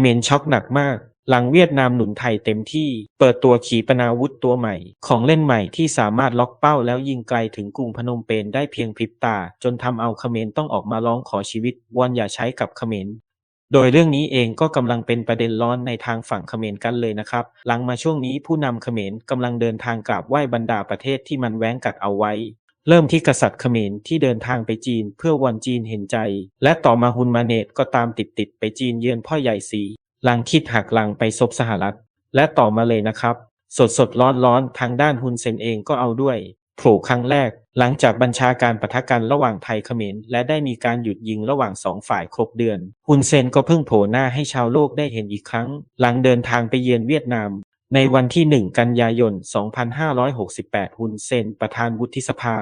เมรช็อกหนักมากหลังเวียดนามหนุนไทยเต็มที่ เปิดตัวขีปนาวุธตัวใหม่ ของเล่นใหม่ที่สามารถล็อกเป้าแล้วยิงไกลถึงกรุงพนมเปญได้เพียงพริบตา จนทำเอาเขมรต้องออกมาร้องขอชีวิตวอนอย่าใช้กับเขมรโดยเรื่องนี้เองก็กำลังเป็นประเด็นร้อนในทางฝั่งเขมรกันเลยนะครับ หลังมาช่วงนี้ผู้นำเขมรกำลังเดินทางกราบไหว้บรรดาประเทศที่มันแว้งกัดเอาไว้ เริ่มที่กษัตริย์เขมรที่เดินทางไปจีนเพื่อวอนจีนเห็นใจ และต่อมาฮุนมาเนตก็ตามติดๆไปจีนเยือนพ่อใหญ่สีหลังคิดหักหลังไปซบสหรัฐ และต่อมาเลยนะครับ สดสดร้อนร้อนทางด้านฮุนเซนเองก็เอาด้วยโผล่ครั้งแรก หลังจากบัญชาการปะทะกันระหว่างไทยเขมรและได้มีการหยุดยิงระหว่างสองฝ่ายครบเดือนฮุนเซนก็เพิ่งโผล่หน้าให้ชาวโลกได้เห็นอีกครั้ง หลังเดินทางไปเยือนเวียดนาม ในวันที่ 1 กันยายน 2568 ฮุนเซน ประธานวุฒิสภา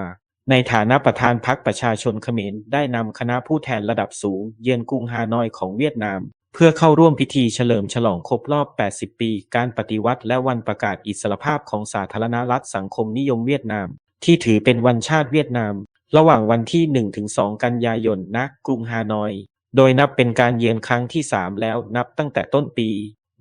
ในฐานะประธานพรรคประชาชนเขมรได้นำคณะผู้แทนระดับสูง เยือนกรุงฮานอยของเวียดนาม เพื่อเข้าร่วมพิธีเฉลิมฉลองครบรอบ 80 ปี การปฏิวัติและวันประกาศอิสรภาพของสาธารณรัฐสังคมนิยมเวียดนาม ที่ถือเป็นวันชาติเวียดนาม ระหว่างวันที่ 1-2 กันยายนณกรุงฮานอย โดยนับเป็นการเยือนครั้งที่ 3 แล้วนับตั้งแต่ต้นปี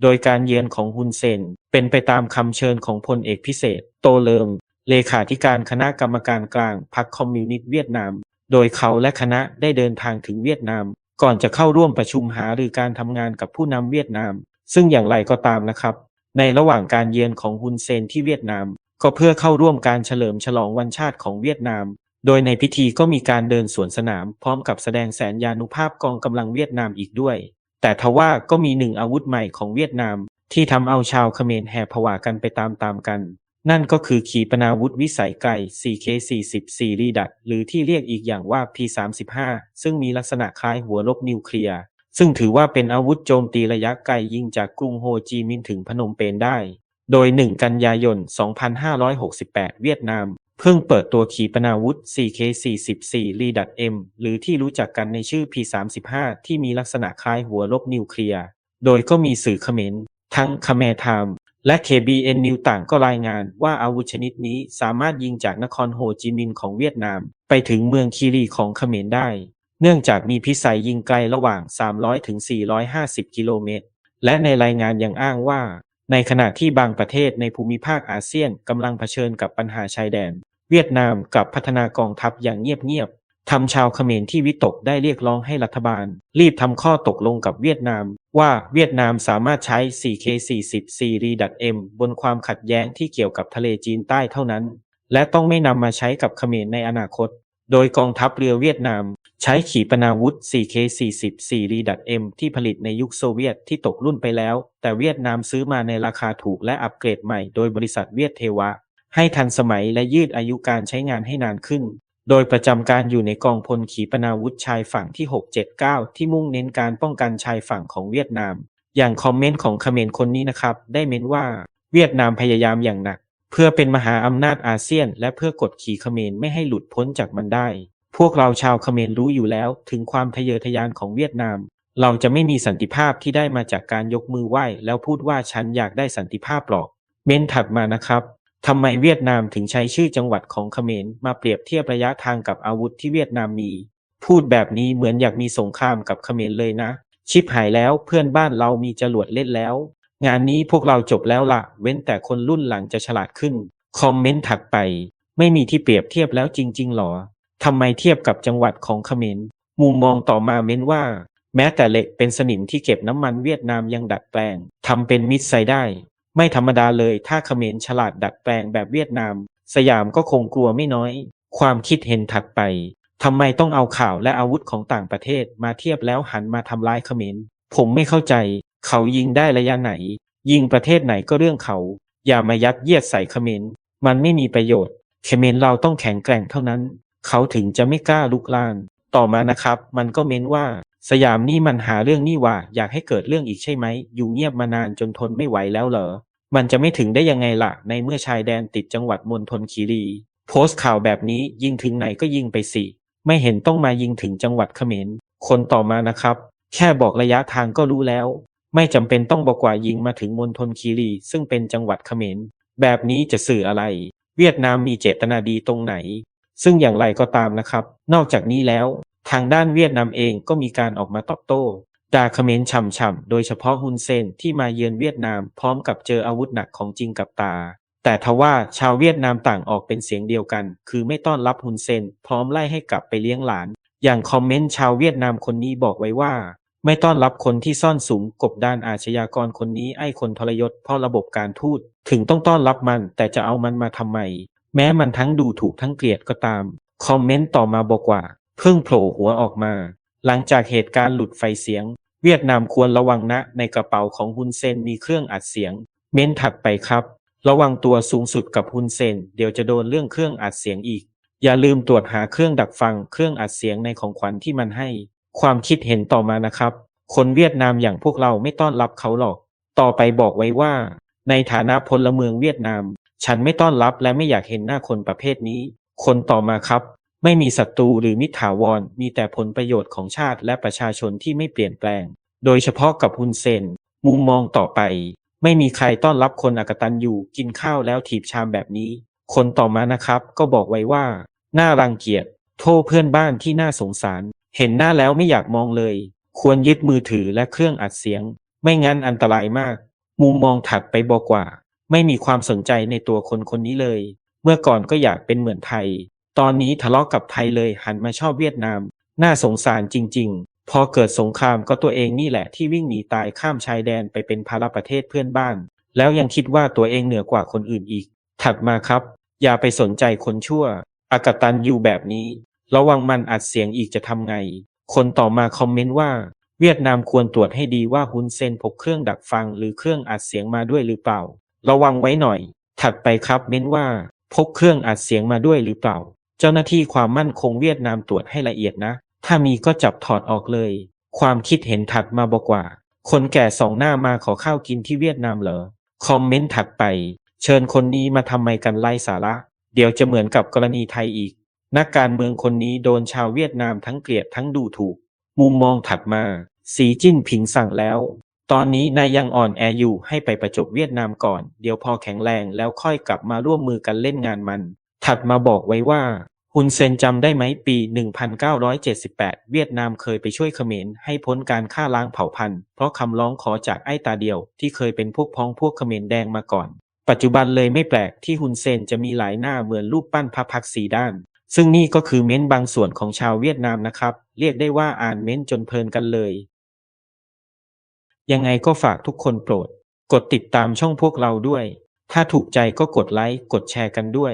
โดยการเยือนของฮุนเซน เป็นไปตามคำเชิญของพลเอกพิเศษ โตเลิม เลขาธิการคณะกรรมการกลางพรรคคอมมิวนิสต์เวียดนาม โดยเขาและคณะได้เดินทางถึงเวียดนาม ก่อนจะเข้าร่วมประชุมหารือการทำงานกับผู้นำเวียดนาม ซึ่งอย่างไรก็ตามนะครับ ในระหว่างการเยือนของฮุนเซนที่เวียดนาม ก็เพื่อเข้าร่วมการเฉลิมฉลองวันชาติของเวียดนามโดยในพิธีก็มีการเดินสวนสนามพร้อมกับแสดงแสนยานุภาพกองกำลังเวียดนามอีกด้วย แต่ทว่าก็มีหนึ่งอาวุธใหม่ของเวียดนาม ที่ทำเอาชาวเขมรแห่ผวากันไปตามๆกัน นั่นก็คือขีปนาวุธวิสัยไกล 4K40 ซีรีดัด หรือที่เรียกอีกอย่างว่า P35 ซึ่งมีลักษณะคล้ายหัวลบนิวเคลียร์ ซึ่งถือว่าเป็นอาวุธโจมตีระยะไกลยิงจากกรุงโฮจิมินห์ถึงพนมเปญได้ โดย 1 กันยายน 2568 เวียดนาม เพิ่งเปิดตัวขีปนาวุธ 4K44 รีดัด M หรือที่รู้จักกันในชื่อ P35 ที่มีลักษณะคล้ายหัวลบนิวเคลียร์ โดยก็มีสื่อเขมรทั้งคาเมทามและ KBN News ต่างก็รายงานว่าอาวุธชนิดนี้สามารถยิงจากนครโฮจิมินห์ของเวียดนาม ไปถึงเมืองคีรีของเขมรได้ เนื่องจากมีพิสัยยิงไกลระหว่าง 300 ถึง 450 กิโลเมตร และในรายงานยังอ้างว่า ในขณะที่บางประเทศในภูมิภาคอาเซียนกำลังเผชิญกับปัญหาชายแดน เวียดนามกับพัฒนากองทัพอย่างเงียบๆทำชาวเขมรที่วิตกได้เรียกร้องให้รัฐบาล รีบทำข้อตกลงกับเวียดนาม ว่าเวียดนามสามารถใช้ 4K40 ซีรีดัด M บนความขัดแย้งที่เกี่ยวกับทะเลจีนใต้เท่านั้น และต้องไม่นำมาใช้กับเขมรในอนาคต โดยกองทัพเรือเวียดนาม ใช้ขีปนาวุธ 4K40 ซีรีดัด M ที่ผลิตในยุคโซเวียตที่ตกรุ่นไปแล้ว แต่เวียดนามซื้อมาในราคาถูกและอัปเกรดใหม่โดยบริษัทเวียดเทวะ ให้ทันสมัยและยืดอายุการใช้งานให้นานขึ้น โดยประจำการอยู่ในกองพลขีปนาวุธชายฝั่งที่ 679 ที่มุ่งเน้นการป้องกันชายฝั่งของเวียดนาม อย่างคอมเมนต์ของเขมรคนนี้นะครับ ได้เม้นว่าเวียดนามพยายามอย่างหนัก เพื่อเป็นมหาอำนาจอาเซียน และเพื่อกดขี่เขมรไม่ให้หลุดพ้นจากมันได้ พวกเราชาวเขมรรู้อยู่แล้ว ถึงความทะเยอทะยานของเวียดนาม เราจะไม่มีสันติภาพที่ได้มาจากการยกมือไหว้ แล้วพูดว่าฉันอยากได้สันติภาพหรอก เม้นถัดมานะครับ ทำไมเวียดนามถึงใช้ชื่อจังหวัดของเขมรมาเปรียบเทียบระยะทางกับอาวุธที่เวียดนามมี พูดแบบนี้เหมือนอยากมีสงครามกับเขมรเลยนะ ชิบหายแล้วเพื่อนบ้านเรามีจรวดเล่นแล้ว งานนี้พวกเราจบแล้วละเว้นแต่คนรุ่นหลังจะฉลาดขึ้น คอมเมนต์ถักไป ไม่มีที่เปรียบเทียบแล้วจริง ๆหรอทำไมเทียบกับจังหวัดของเขมรมุมมองต่อมาเม้นว่า แม้แต่เหล็กเป็นสนิมที่เก็บน้ำมันเวียดนามยังดัดแปลงทำเป็นมิตรไซได้ ไม่ธรรมดาเลยถ้าเขมรฉลาดดัดแปลงแบบเวียดนาม สยามก็คงกลัวไม่น้อย ความคิดเห็นถัดไปทำไมต้องเอาข่าวและอาวุธของต่างประเทศมาเทียบแล้วหันมาทำร้ายเขมรผมไม่เข้าใจ เขายิงได้ระยะไหน ยิงประเทศไหนก็เรื่องเขา อย่ามายัดเยียดใส่เขมรมันไม่มีประโยชน์ เขมรเราต้องแข็งแกร่งเท่านั้น เขาถึงจะไม่กล้าลุกลาน ต่อมานะครับ มันก็เม้นว่า สยามนี่มันหาเรื่องนี่ว่า อยากให้เกิดเรื่องอีกใช่ไหม อยู่เงียบมานานจนทนไม่ไหวแล้วเหรอ มันจะไม่ถึงได้ยังไงล่ะ ในเมื่อชายแดนติดจังหวัดมณฑลคีรี โพสต์ข่าวแบบนี้ยิงถึงไหนก็ยิงไปสิ ไม่เห็นต้องมายิงถึงจังหวัดเขมร คนต่อมานะครับ แค่บอกระยะทางก็รู้แล้ว ไม่จำเป็นต้องบอกว่ายิงมาถึงมณฑลคีรี ซึ่งเป็นจังหวัดเขมร แบบนี้จะสื่ออะไร เวียดนามมีเจตนาดีตรงไหน ซึ่งอย่างไรก็ตามนะครับ นอกจากนี้แล้ว ทางด้านเวียดนามเองก็มีการออกมาตอบโต้ด่าเขมรฉ่ำๆ โดยเฉพาะฮุนเซนที่มาเยือนเวียดนามพร้อมกับเจออาวุธหนักของจริงกับตา แต่ทว่าชาวเวียดนามต่างออกเป็นเสียงเดียวกัน คือไม่ต้อนรับฮุนเซนพร้อมไล่ให้กลับไปเลี้ยงหลาน อย่างคอมเมนต์ชาวเวียดนามคนนี้บอกไว้ว่า ไม่ต้อนรับคนที่ซ่อนสุมกบดานอาชญากรคนนี้ไอ้คนทรยศเพราะระบบการทูตถึงต้องต้อนรับมันแต่จะเอามันมาทำไม แม้มันทั้งดูถูกทั้งเกลียดก็ตาม คอมเมนต์ต่อมาบอกว่า เพิ่งโผล่หัวออกมา หลังจากเหตุการณ์หลุดไฟเสียง เวียดนามควรระวังนะ ในกระเป๋าของฮุนเซนมีเครื่องอัดเสียง เม้นถัดไปครับ ระวังตัวสูงสุดกับฮุนเซน เดี๋ยวจะโดนเรื่องเครื่องอัดเสียงอีก อย่าลืมตรวจหาเครื่องดักฟังเครื่องอัดเสียงในของขวัญที่มันให้ ความคิดเห็นต่อมานะครับ คนเวียดนามอย่างพวกเราไม่ต้อนรับเขาหรอก ต่อไปบอกไว้ว่า ในฐานะพลเมืองเวียดนาม ฉันไม่ต้อนรับและไม่อยากเห็นหน้าคนประเภทนี้ คนต่อมาครับ ไม่มีศัตรูหรือมิตรถาวร มีแต่ผลประโยชน์ของชาติและประชาชนที่ไม่เปลี่ยนแปลง โดยเฉพาะกับฮุนเซน มุมมองต่อไป ไม่มีใครต้อนรับคนอกตันอยู่กินข้าวแล้วถีบชามแบบนี้ คนต่อมานะครับก็บอกไว้ว่า น่ารังเกียจ โทษเพื่อนบ้านที่น่าสงสาร เห็นหน้าแล้วไม่อยากมองเลย ควรยึดมือถือและเครื่องอัดเสียง ไม่งั้นอันตรายมาก มุมมองถัดไปบอกว่า ไม่มีความสนใจในตัวคนคนนี้เลย เมื่อก่อนก็อยากเป็นเหมือนไทย ตอนนี้ทะเลาะกับไทยเลยหันมาชอบเวียดนาม น่าสงสารจริง ๆ พอเกิดสงครามก็ตัวเองนี่แหละที่วิ่งหนีตายข้ามชายแดนไปเป็นภาระประเทศเพื่อนบ้าน แล้วยังคิดว่าตัวเองเหนือกว่าคนอื่นอีก ถัดมาครับ อย่าไปสนใจคนชั่ว อากตันอยู่แบบนี้ ระวังมันอัดเสียงอีกจะทำไง คนต่อมาคอมเมนต์ว่า เวียดนามควรตรวจให้ดีว่าฮุนเซนพกเครื่องดักฟังหรือเครื่องอัดเสียงมาด้วยหรือเปล่า ระวังไว้หน่อย ถัดไปครับเม้นว่าพกเครื่องอัดเสียงมาด้วยหรือเปล่า เจ้าหน้าที่ความมั่นคงเวียดนามตรวจให้ละเอียดนะ ถ้ามีก็จับถอดออกเลย ความคิดเห็นถัดมาบอกว่า คนแก่สองหน้ามาขอข้าวกินที่เวียดนามเหรอ คอมเมนต์ถัดไป เชิญคนนี้มาทำไมกันไล่สาระ เดี๋ยวจะเหมือนกับกรณีไทยอีก นักการเมืองคนนี้โดนชาวเวียดนามทั้งเกลียดทั้งดูถูก มุมมองถัดมา สีจิ้นผิงสั่งแล้ว ตอนนี้นายยังอ่อนแออยู่ให้ไปประจบเวียดนามก่อน เดี๋ยวพอแข็งแรงแล้วค่อยกลับมาร่วมมือกันเล่นงานมัน ถัดมาบอกไว้ว่าฮุนเซนจำได้ไหมปี 1978 เวียดนามเคยไปช่วยเขมรให้พ้นการฆ่าล้างเผ่าพันธุ์ เพราะคำร้องขอจากไอ้ตาเดียวที่เคยเป็นพวกพ้องพวกเขมรแดงมาก่อน ปัจจุบันเลยไม่แปลกที่ฮุนเซนจะมีหลายหน้าเหมือนรูปปั้นพระพักตร์สีด้าน ซึ่งนี่ก็คือเม้นต์บางส่วนของชาวเวียดนามนะครับ เรียกได้ว่าอ่านเม้นต์จนเพลินกันเลย ยังไงก็ฝากทุกคนโปรด กดติดตามช่องพวกเราด้วย ถ้าถูกใจก็กดไลค์กดแชร์กันด้วย